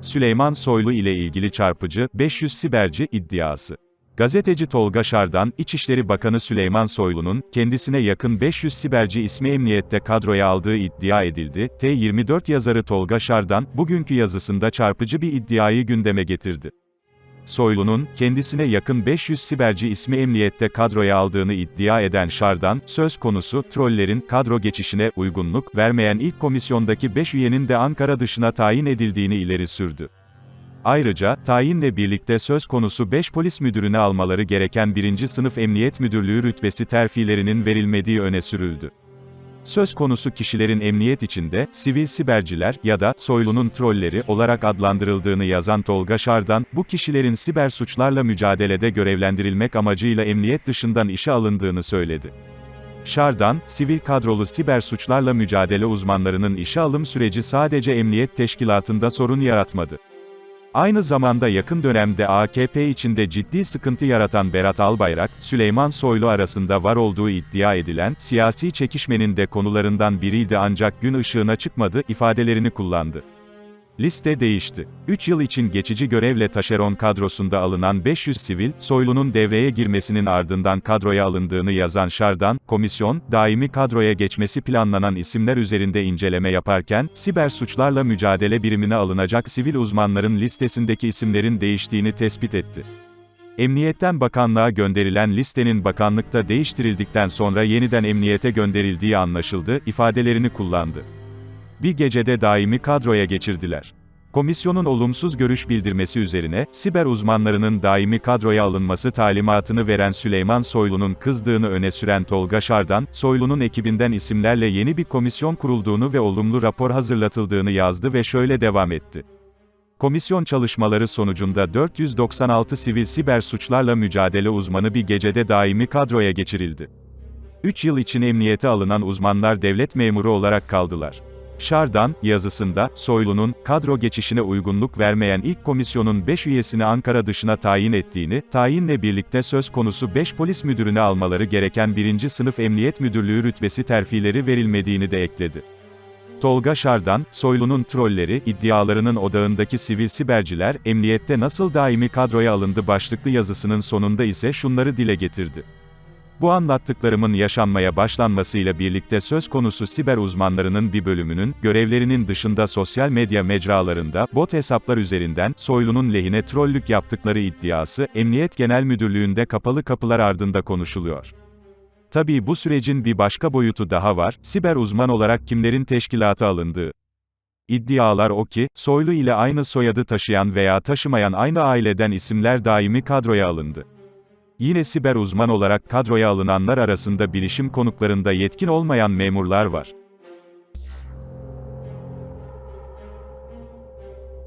Süleyman Soylu ile ilgili çarpıcı, 500 siberci iddiası. Gazeteci Tolga Şardan, İçişleri Bakanı Süleyman Soylu'nun, kendisine yakın 500 siberci ismi emniyette kadroya aldığı iddia edildi. T24 yazarı Tolga Şardan, bugünkü yazısında çarpıcı bir iddiayı gündeme getirdi. Soylu'nun, kendisine yakın 500 siberci ismi emniyette kadroya aldığını iddia eden Şardan, söz konusu, trollerin, kadro geçişine, uygunluk, vermeyen ilk komisyondaki 5 üyenin de Ankara dışına tayin edildiğini ileri sürdü. Ayrıca, tayinle birlikte söz konusu 5 polis müdürüne almaları gereken 1. sınıf emniyet müdürlüğü rütbesi terfilerinin verilmediği öne sürüldü. Söz konusu kişilerin emniyet içinde, sivil siberciler ya da soylunun trolleri olarak adlandırıldığını yazan Tolga Şardan, bu kişilerin siber suçlarla mücadelede görevlendirilmek amacıyla emniyet dışından işe alındığını söyledi. Şardan, sivil kadrolu siber suçlarla mücadele uzmanlarının işe alım süreci sadece emniyet teşkilatında sorun yaratmadı. Aynı zamanda yakın dönemde AKP içinde ciddi sıkıntı yaratan Berat Albayrak, Süleyman Soylu arasında var olduğu iddia edilen, siyasi çekişmenin de konularından biriydi ancak gün ışığına çıkmadı, ifadelerini kullandı. Liste değişti. 3 yıl için geçici görevle taşeron kadrosunda alınan 500 sivil, Soylu'nun devreye girmesinin ardından kadroya alındığını yazan Şardan, komisyon, daimi kadroya geçmesi planlanan isimler üzerinde inceleme yaparken, siber suçlarla mücadele birimine alınacak sivil uzmanların listesindeki isimlerin değiştiğini tespit etti. Emniyetten bakanlığa gönderilen listenin bakanlıkta değiştirildikten sonra yeniden emniyete gönderildiği anlaşıldı, ifadelerini kullandı. Bir gecede daimi kadroya geçirdiler. Komisyonun olumsuz görüş bildirmesi üzerine, siber uzmanlarının daimi kadroya alınması talimatını veren Süleyman Soylu'nun kızdığını öne süren Tolga Şardan, Soylu'nun ekibinden isimlerle yeni bir komisyon kurulduğunu ve olumlu rapor hazırlatıldığını yazdı ve şöyle devam etti. Komisyon çalışmaları sonucunda 496 sivil siber suçlarla mücadele uzmanı bir gecede daimi kadroya geçirildi. 3 yıl için emniyete alınan uzmanlar devlet memuru olarak kaldılar. Şardan, yazısında, Soylu'nun, kadro geçişine uygunluk vermeyen ilk komisyonun 5 üyesini Ankara dışına tayin ettiğini, tayinle birlikte söz konusu 5 polis müdürüne almaları gereken 1. sınıf emniyet müdürlüğü rütbesi terfileri verilmediğini de ekledi. Tolga Şardan, Soylu'nun trolleri, iddialarının odağındaki sivil siberciler, emniyette nasıl daimi kadroya alındı başlıklı yazısının sonunda ise şunları dile getirdi. Bu anlattıklarımın yaşanmaya başlanmasıyla birlikte söz konusu siber uzmanlarının bir bölümünün, görevlerinin dışında sosyal medya mecralarında, bot hesaplar üzerinden, soylunun lehine trollük yaptıkları iddiası, Emniyet Genel Müdürlüğü'nde kapalı kapılar ardında konuşuluyor. Tabii bu sürecin bir başka boyutu daha var, siber uzman olarak kimlerin teşkilata alındığı. İddialar o ki, Soylu ile aynı soyadı taşıyan veya taşımayan aynı aileden isimler daimi kadroya alındı. Yine siber uzman olarak kadroya alınanlar arasında bilişim konuklarında yetkin olmayan memurlar var.